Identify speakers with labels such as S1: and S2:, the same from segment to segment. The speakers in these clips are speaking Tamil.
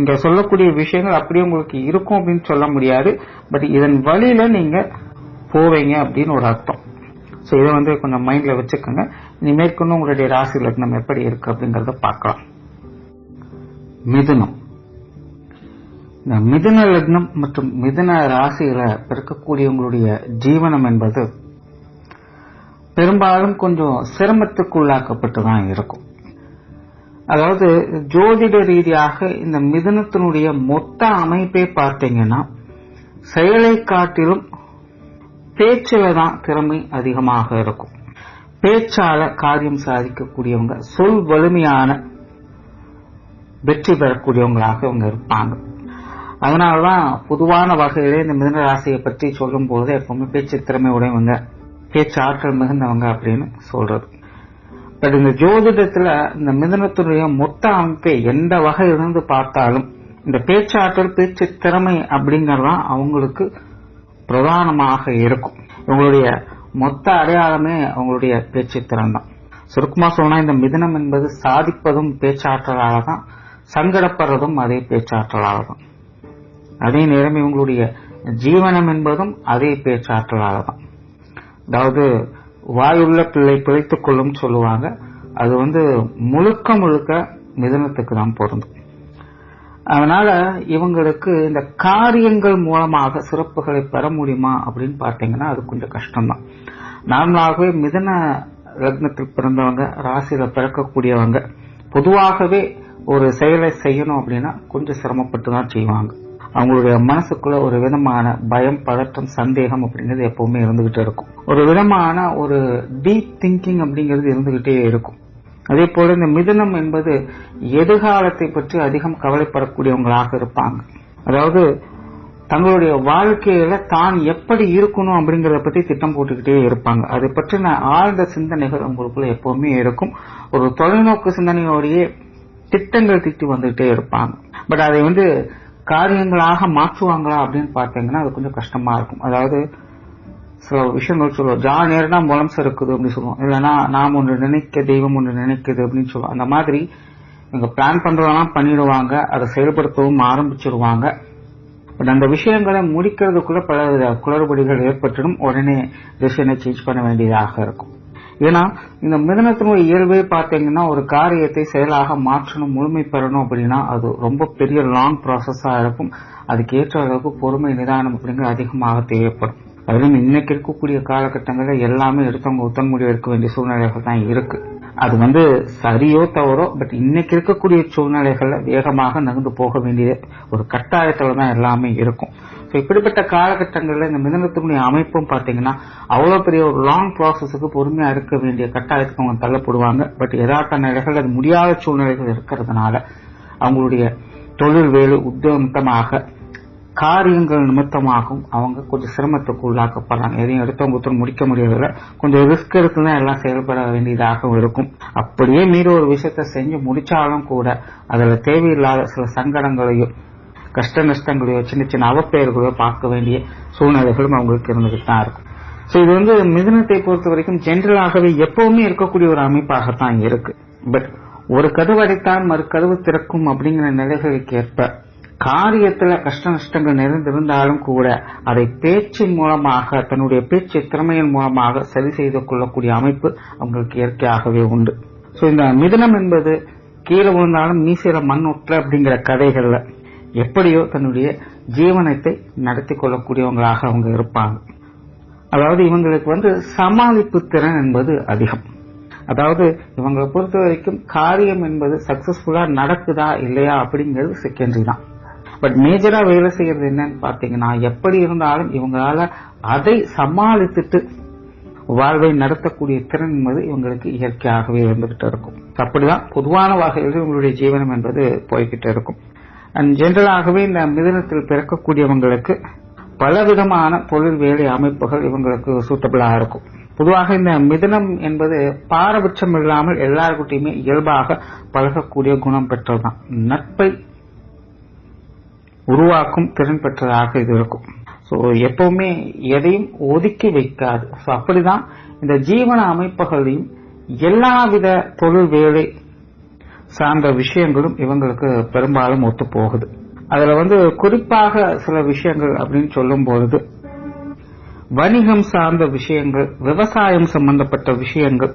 S1: இங்க சொல்லக்கூடிய விஷயங்கள் அப்படியே உங்களுக்கு இருக்கும் அப்படின்னு சொல்ல முடியாது. பட் இதன் வழியில நீங்க போவீங்க அப்படின்னு ஒரு அர்த்தம். ஸோ இதை வந்து கொஞ்சம் மைண்ட்ல வச்சுக்கோங்க. இனி மேற்கொண்டு உங்களுடைய ராசி லக்னம் எப்படி இருக்கு அப்படிங்கறத பார்க்கலாம். மிதுனம். இந்த மிதுன லக்னம் மற்றும் மிதுன ராசியில பிறக்கக்கூடியவங்களுடைய ஜீவனம் என்பது பெரும்பாலும் கொஞ்சம் சிரமத்துக்குள்ளாக்கப்பட்டு தான் இருக்கும். அதாவது ஜோதிட ரீதியாக இந்த மிதனத்தினுடைய மொத்த அமைப்பை பார்த்தீங்கன்னா செயலை காட்டிலும் பேச்சில தான் திறமை அதிகமாக இருக்கும். பேச்சால காரியம் சாதிக்கக்கூடியவங்க சொல் வலிமையான வெற்றி பெறக்கூடியவங்களாக இவங்க இருப்பாங்க. அதனாலதான் பொதுவான வகையிலே இந்த மிதன ராசியை பற்றி சொல்லும் போது எப்பவுமே பேச்சு திறமை உடையவங்க பேச்சு ஆற்றல் மிகுந்தவங்க அப்படின்னு சொல்றது. பட் இந்த ஜோதிடத்துல இந்த மிதனத்துடைய மொத்த அமைப்பை எந்த வகையிலிருந்து பார்த்தாலும் இந்த பேச்சாற்றல் பேச்சு திறமை அப்படிங்கறதான் அவங்களுக்கு பிரதானமாக இருக்கும். இவங்களுடைய மொத்த அடையாளமே அவங்களுடைய பேச்சு திறன் தான். சுருக்கமா சொன்னா இந்த மிதனம் என்பது சாதிப்பதும் பேச்சாற்றலால தான் சங்கடப்படுறதும் அதே பேச்சாற்றலால தான் அதே நேரம் இவங்களுடைய ஜீவனம் என்பதும் அதே பேச்சாற்றலால தான் அதாவது வாயுள்ள பிள்ளை பிழைத்துக் கொள்ளும் சொல்லுவாங்க. அது வந்து முழுக்க முழுக்க மிதனத்துக்கு தான் பொருந்தும். அதனால இவங்களுக்கு இந்த காரியங்கள் மூலமாக சிறப்புகளை பெற முடியுமா அப்படின்னு பார்த்தீங்கன்னா அது கொஞ்சம் கஷ்டம்தான். நார்மலாகவே மிதன லக்னத்தில் பிறந்தவங்க ராசியில பிறக்கக்கூடியவங்க பொதுவாகவே ஒரு செயலை செய்யணும் அப்படின்னா கொஞ்சம் சிரமப்பட்டு தான் செய்வாங்க. அவங்களுடைய மனசுக்குள்ள ஒரு விதமான பயம் பதட்டம் சந்தேகம் அப்படிங்கிறது எப்பவுமே இருந்துகிட்டே இருக்கும். ஒரு விதமான ஒரு டீப் திங்கிங் அப்படிங்கிறது இருந்துகிட்டே இருக்கும். அதே போல இந்த மிதுனம் என்பது எதிர்காலத்தை பற்றி அதிகம் கவலைப்படக்கூடியவங்களாக இருப்பாங்க. அதாவது தங்களுடைய வாழ்க்கையில தான் எப்படி இருக்கணும் அப்படிங்கறத பத்தி திட்டம் போட்டுக்கிட்டே இருப்பாங்க. அதை பற்றின ஆழ்ந்த சிந்தனைகள் உங்களுக்குள்ள எப்பவுமே இருக்கும். ஒரு தொலைநோக்கு சிந்தனையோடையே திட்டங்கள் திட்டி வந்துகிட்டே இருப்பாங்க. பட் அதை வந்து காரியங்களாக மாற்றுவாங்களா அப்படின்னு பார்த்தீங்கன்னா அது கொஞ்சம் கஷ்டமா இருக்கும். அதாவது சில விஷயங்கள் சொல்லுவோம். ஜா நேரம்னா முலம் சறுக்குது அப்படின்னு சொல்லுவோம். இல்லைன்னா நாம் ஒன்று நினைக்க தெய்வம் ஒன்று நினைக்குது அப்படின்னு சொல்லுவோம். அந்த மாதிரி இவங்க பிளான் பண்றதெல்லாம் பண்ணிடுவாங்க. அதை செயல்படுத்தவும் ஆரம்பிச்சிருவாங்க. பட் அந்த விஷயங்களை முடிக்கிறதுக்குள்ள பல குளறுபடிகள் ஏற்பட்டுடும். உடனே டிசிஷனை சேஞ்ச் பண்ண வேண்டியதாக இருக்கும். ஏன்னா இந்த மிதனத்தினுடைய இயல்பே பார்த்தீங்கன்னா ஒரு காரியத்தை செயலாக மாற்றணும் முழுமை பெறணும் அப்படின்னா அது ரொம்ப பெரிய லாங் ப்ராசஸாக இருக்கும். அதுக்கு ஏற்ற அளவுக்கு பொறுமை நிதானம் அப்படிங்கிறது அதிகமாக தேவைப்படும். அதுவும் இன்னைக்கு இருக்கக்கூடிய காலகட்டங்களில் எல்லாமே எடுத்தவங்க உத்தன் முடிவு எடுக்க வேண்டிய சூழ்நிலைகள் தான் இருக்கு. அது வந்து சரியோ தவறோ பட் இன்னைக்கு இருக்கக்கூடிய சூழ்நிலைகள்ல வேகமாக நகர்ந்து போக வேண்டிய ஒரு கட்டாயத்துல தான் எல்லாமே இருக்கும். ஸோ இப்படிப்பட்ட காலகட்டங்களில் இந்த மிதனத்தினுடைய அமைப்பும் பார்த்தீங்கன்னா அவ்வளோ பெரிய ஒரு லாங் ப்ராசஸுக்கு பொறுமையாக இருக்க வேண்டிய கட்டாயத்துக்கு அவங்க தள்ளப்படுவாங்க. பட் யதார்த்த நிலைகள் அது முடியாத சூழ்நிலைகள் இருக்கிறதுனால அவங்களுடைய தொழில் வேலை உத்தியோகமாக காரியங்கள் நிமித்தமாகவும் அவங்க கொஞ்சம் சிரமத்துக்கு உள்ளாக்கப்படுறாங்க. எதையும் எடுத்தவங்க ஒருத்தர் முடிக்க முடியறதில்ல. கொஞ்சம் ரிஸ்க் எடுத்து தான் எல்லாம் செயல்பட வேண்டியதாகவும் இருக்கும். அப்படியே மீறி ஒரு விஷயத்த செஞ்சு முடிச்சாலும் கூட அதுல தேவையில்லாத சில சங்கடங்களையும் கஷ்ட நஷ்டங்களையோ சின்ன சின்ன அவப்பெயர்களையோ பார்க்க வேண்டிய சூழ்நிலைகளும் அவங்களுக்கு இருந்துகிட்டு தான் இருக்கும் ஸோ இது வந்து மிதுனத்தை பொறுத்த வரைக்கும் ஜென்ரலாகவே எப்பவுமே இருக்கக்கூடிய ஒரு அமைப்பாகத்தான் இருக்கு. பட் ஒரு கதவு அடைத்தான் மறு கதவு திறக்கும் அப்படிங்கிற நிலைகளுக்கு ஏற்ப காரியத்துல கஷ்ட நஷ்டங்கள் நிறைந்திருந்தாலும் கூட அதை பேச்சின் மூலமாக தன்னுடைய பேச்சு திறமையின் மூலமாக சரி செய்து கொள்ளக்கூடிய அமைப்பு அவங்களுக்கு இயற்கையாகவே உண்டு. ஸோ இந்த மிதனம் என்பது கீழே விழுந்தாலும் மீசிற மண் ஒற்ற அப்படிங்கிற கதைகள்ல எப்படியோ தன்னுடைய ஜீவனத்தை நடத்தி கொள்ளக்கூடியவங்களாக அவங்க இருப்பாங்க. அதாவது இவங்களுக்கு வந்து சமாளிப்பு திறன் என்பது அதிகம். அதாவது இவங்களை பொறுத்த வரைக்கும் காரியம் என்பது சக்சஸ்ஃபுல்லா நடக்குதா இல்லையா அப்படிங்கிறது செகண்டரி தான். பட் மேஜரா வேலை செய்யறது என்னன்னு பாத்தீங்கன்னா எப்படி இருந்தாலும் இவங்களால அதை சமாளித்துட்டு வாழ்வை நடத்தக்கூடிய திறன் என்பது இவங்களுக்கு இயற்கையாகவே இருந்துகிட்டு இருக்கும். அப்படிதான் பொதுவான வகையில் இவங்களுடைய ஜீவனம் என்பது போய்கிட்டு இருக்கும். ஜென்ரலாகவே இந்த மிதனத்தில் பிறக்கக்கூடியவங்களுக்கு பலவிதமான தொழில் வேலை அமைப்புகள் இவங்களுக்கு சூட்டபிளாக இருக்கும். பொதுவாக இந்த மிதனம் என்பது பாரபட்சம் இல்லாமல் எல்லாருக்கிட்டையுமே இயல்பாக பழகக்கூடிய குணம் பெற்றதுதான். நட்பை உருவாக்கும் திறன் பெற்றதாக இது இருக்கும். ஸோ எப்பவுமே எதையும் ஒதுக்கி வைக்காது. ஸோ அப்படிதான் இந்த ஜீவன அமைப்புகளையும் எல்லாவித தொழில் வேலை சார்ந்த விஷயங்களும் இவங்களுக்கு பெரும்பாலும் ஒத்து போகுது அதுல வந்து குறிப்பாக சில விஷயங்கள் அப்படின்னு சொல்லும் பொழுது வணிகம் சார்ந்த விஷயங்கள் விவசாயம் சம்பந்தப்பட்ட விஷயங்கள்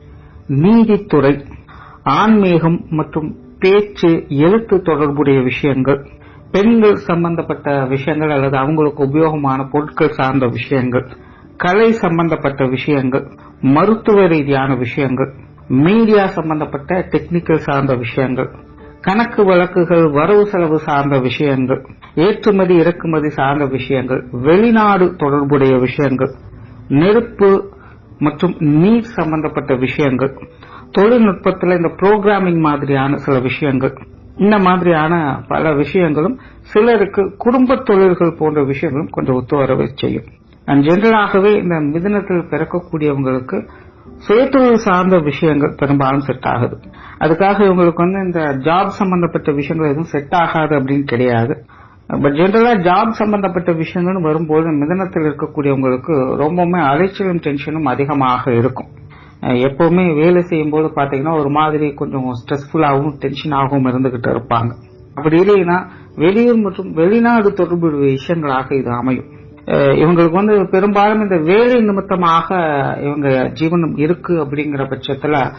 S1: நீதித்துறை ஆன்மீகம் மற்றும் பேச்சு எழுத்து தொடர்புடைய விஷயங்கள் பெண்கள் சம்பந்தப்பட்ட விஷயங்கள் அல்லது அவங்களுக்கு உபயோகமான பொருட்கள் சார்ந்த விஷயங்கள் கலை சம்பந்தப்பட்ட விஷயங்கள் மருத்துவ ரீதியான விஷயங்கள் மீடியா சம்பந்தப்பட்ட டெக்னிக்கல் சார்ந்த விஷயங்கள் கணக்கு வழக்குகள் வரவு செலவு சார்ந்த விஷயங்கள் ஏற்றுமதி இறக்குமதி சார்ந்த விஷயங்கள் வெளிநாடு தொடர்புடைய விஷயங்கள் நெருப்பு மற்றும் நீர் சம்பந்தப்பட்ட விஷயங்கள் தொழில்நுட்பத்தில் இந்த புரோகிராமிங் மாதிரியான சில விஷயங்கள் இந்த மாதிரியான பல விஷயங்களும் சிலருக்கு குடும்ப தொழில்கள் போன்ற விஷயங்களும் கொஞ்சம் ஒத்து வரவே செய்யும் ஜெனரலாகவே ஜென்ரலாகவே இந்த மிதனத்தில் பிறக்கக்கூடியவங்களுக்கு சுயத்தொழில் சார்ந்த விஷயங்கள் பெரும்பாலும் செட் ஆகுது. அதுக்காக இவங்களுக்கு வந்து இந்த ஜாப் சம்பந்தப்பட்ட விஷயங்கள் எதுவும் செட் ஆகாது அப்படின்னு கிடையாது. பட் ஜென்ரலா ஜாப் சம்பந்தப்பட்ட விஷயங்கள் வரும்போது மிதனத்தில் இருக்கக்கூடியவங்களுக்கு ரொம்பவுமே அலைச்சலும் டென்ஷனும் அதிகமாக இருக்கும். எப்பவுமே வேலை செய்யும் போது பாத்தீங்கன்னா ஒரு மாதிரி கொஞ்சம் ஸ்ட்ரெஸ்ஃபுல்லாகவும் டென்ஷனாகவும் இருந்துகிட்டு இருப்பாங்க. அப்படி இல்லைன்னா வெளியூர் மற்றும் வெளிநாடு தொடர்புடைய விஷயங்களாக இது அமையும். இவங்களுக்கு வந்து பெரும்பாலும் இந்த வேலை நிமித்தமாக இவங்க ஜீவனம் இருக்கு அப்படிங்கிற பட்சத்துல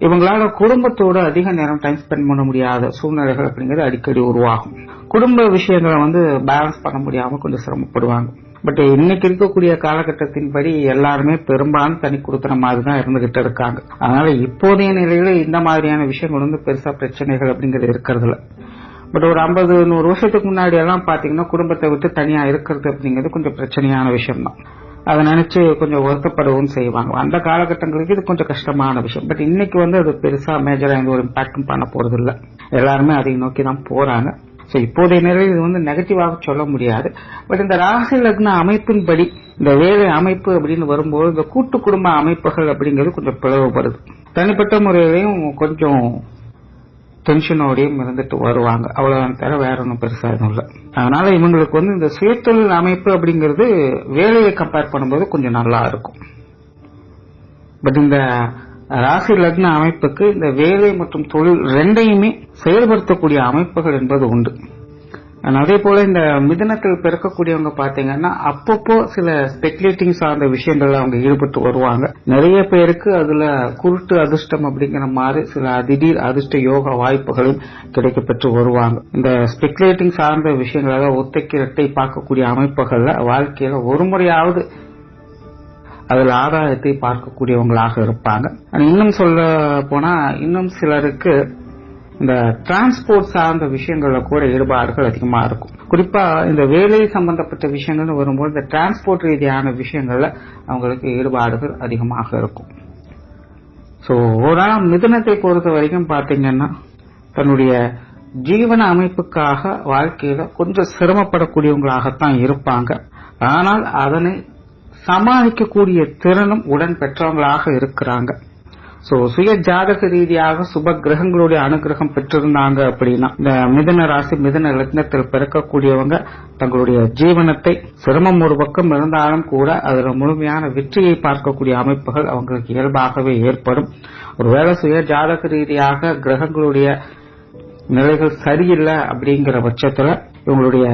S1: இவங்களால குடும்பத்தோட அதிக நேரம் டைம் ஸ்பெண்ட் பண்ண முடியாத சூழ்நிலைகள் அப்படிங்கிறது அடிக்கடி உருவாகும். குடும்ப விஷயங்களை வந்து பேலன்ஸ் பண்ண முடியாம கொஞ்சம் சிரமப்படுவாங்க. பட் இன்னைக்கு இருக்கக்கூடிய காலகட்டத்தின்படி எல்லாருமே பெரும்பாலும் தனி கொடுத்துற மாதிரி தான் இருந்துகிட்டு இருக்காங்க. அதனால இப்போதைய நிலையில இந்த மாதிரியான விஷயங்கள் வந்து பெருசா பிரச்சனைகள் அப்படிங்கிறது இருக்கிறதுல பட் ஒரு ஐம்பது நூறு வருஷத்துக்கு முன்னாடி எல்லாம் பார்த்தீங்கன்னா குடும்பத்தை விட்டு தனியாக இருக்கிறது அப்படிங்கிறது கொஞ்சம் பிரச்சனையான விஷயம் தான் அதை நினைச்சு கொஞ்சம் வருத்தப்படவும் செய்வாங்க. அந்த காலகட்டங்களுக்கு இது கொஞ்சம் கஷ்டமான விஷயம். பட் இன்னைக்கு வந்து அது பெருசா மேஜரா எந்த ஒரு இம்பாக்டும் பண்ண போறது இல்லை எல்லாருமே அதை நோக்கி தான் போறாங்க. ஸோ இப்போதைய நிலையில் இது வந்து நெகட்டிவாக சொல்ல முடியாது. பட் இந்த ராசி லக்ன அமைப்பின்படி இந்த வேலை அமைப்பு அப்படின்னு வரும்போது இந்த கூட்டு குடும்ப அமைப்புகள் அப்படிங்கிறது கொஞ்சம் பிளவுபடுது. தனிப்பட்ட முறையிலையும் கொஞ்சம் டென்ஷனோடையும் இருந்துட்டு வருவாங்க. அவ்வளவுதான் தவிர வேற ஒன்றும் பெருசா எதுவும் இல்லை. அதனால இவங்களுக்கு வந்து இந்த சுயத்தொழில் அமைப்பு அப்படிங்கிறது வேலையை கம்பேர் பண்ணும்போது கொஞ்சம் நல்லா இருக்கும். பட் இந்த ராசி லக்ன அமைப்புக்கு இந்த வேலை மற்றும் தொழில் ரெண்டையுமே செயல்படுத்தக்கூடிய அமைப்புகள் என்பது உண்டு. அதே போல இந்த மிதனத்தில் பிறக்கக்கூடியவங்க பாத்தீங்கன்னா அப்பப்போ சில ஸ்பெகுலேட்டிங் சார்ந்த விஷயங்கள்ல அவங்க ஈடுபட்டு வருவாங்க. நிறைய பேருக்கு அதுல குருட்டு அதிர்ஷ்டம் அப்படிங்கிற மாதிரி சில திடீர் அதிர்ஷ்ட யோக வாய்ப்புகளும் கிடைக்கப்பெற்று வருவாங்க. இந்த ஸ்பெகுலேட்டிங் சார்ந்த விஷயங்களாக அதாவது பார்க்கக்கூடிய அமைப்புகள்ல வாழ்க்கையில ஒரு முறையாவது அதில் ஆதாயத்தை பார்க்கக்கூடியவங்களாக இருப்பாங்க. இன்னும் சொல்ல போனா இன்னும் சிலருக்கு இந்த டிரான்ஸ்போர்ட் சார்ந்த விஷயங்கள்ல கூட ஈடுபாடுகள் அதிகமா இருக்கும். குறிப்பா இந்த வேலை சம்பந்தப்பட்ட விஷயங்கள்னு வரும்போது இந்த டிரான்ஸ்போர்ட் ரீதியான விஷயங்கள்ல அவங்களுக்கு ஈடுபாடுகள் அதிகமாக இருக்கும். ஸோ ஓரான மிதுனத்தை பொறுத்த வரைக்கும் பாத்தீங்கன்னா தன்னுடைய ஜீவன அமைப்புக்காக வாழ்க்கையில கொஞ்சம் சிரமப்படக்கூடியவங்களாகத்தான் இருப்பாங்க. ஆனால் அதனை சமாளிக்கக்கூடிய திறனும் உடன் பெற்றவங்களாக இருக்கிறாங்க. சோ சுய ஜாதக ரீதியாக சுப கிரகங்களுடைய அனுகிரகம் பெற்றிருந்தாங்க அப்படின்னா இந்த மிதன ராசி மிதன லக்னத்தில் பிறக்கக்கூடியவங்க தங்களுடைய ஜீவனத்தை சிரமம் ஒரு பக்கம் இருந்தாலும் கூட அதில் முழுமையான வெற்றியை பார்க்கக்கூடிய அமைப்புகள் அவங்களுக்கு இயல்பாகவே ஏற்படும். ஒருவேளை சுய ஜாதக ரீதியாக கிரகங்களுடைய நிலைகள் சரியில்லை அப்படிங்கிற பட்சத்துல இவங்களுடைய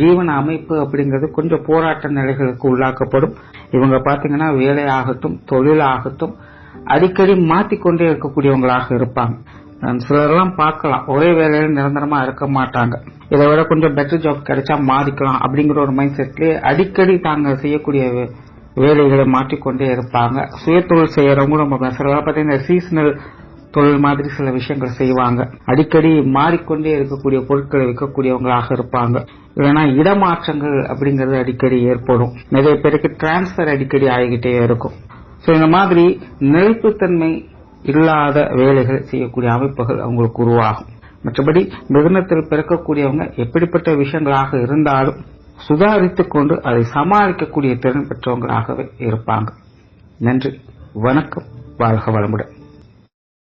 S1: ஜீவன அமைப்பு அப்படிங்கிறது கொஞ்சம் போராட்ட நிலைகளுக்கு உள்ளாக்கப்படும். இவங்க பாத்தீங்கன்னா வேலையாகட்டும் தொழிலாகட்டும் அடிக்கடி மாத்திக்கொண்டே இருக்கக்கூடியவங்களாக இருப்பாங்க. நான் சிலரெல்லாம் பார்க்கலாம். ஒரே வேலையில நிரந்தரமா இருக்க மாட்டாங்க. இதை விட கொஞ்சம் பெட்டர் ஜாப் கிடைச்சா மாறிக்கலாம் அப்படிங்கிற ஒரு மைண்ட் செட்லயே அடிக்கடி தாங்க செய்யக்கூடிய வேலைகளை மாற்றிக்கொண்டே இருப்பாங்க. சுயதொழில் செய்யறவங்க நம்ம சில பார்த்தீங்கன்னா சீசனல் தொழில் மாதிரி சில விஷயங்கள் செய்வாங்க. அடிக்கடி மாறிக்கொண்டே இருக்கக்கூடிய பொருட்களை விற்கக்கூடியவங்களாக இருப்பாங்க. இல்லைன்னா இடமாற்றங்கள் அப்படிங்கிறது அடிக்கடி ஏற்படும். நிறைய பேருக்கு டிரான்ஸ்பர் அடிக்கடி ஆகிக்கிட்டே இருக்கும். ஸோ இந்த மாதிரி நிலைப்புத்தன்மை இல்லாத வேலைகள் செய்யக்கூடிய அமைப்புகள் அவங்களுக்கு உருவாகும். மற்றபடி மிதுனத்தில் பிறக்கக்கூடியவங்க எப்படிப்பட்ட விஷயங்களாக இருந்தாலும் சுதாரித்துக் கொண்டு அதை சமாளிக்கக்கூடிய திறன் பெற்றவங்களாகவே இருப்பாங்க. நன்றி. வணக்கம். வாழ்க வளமுடன்.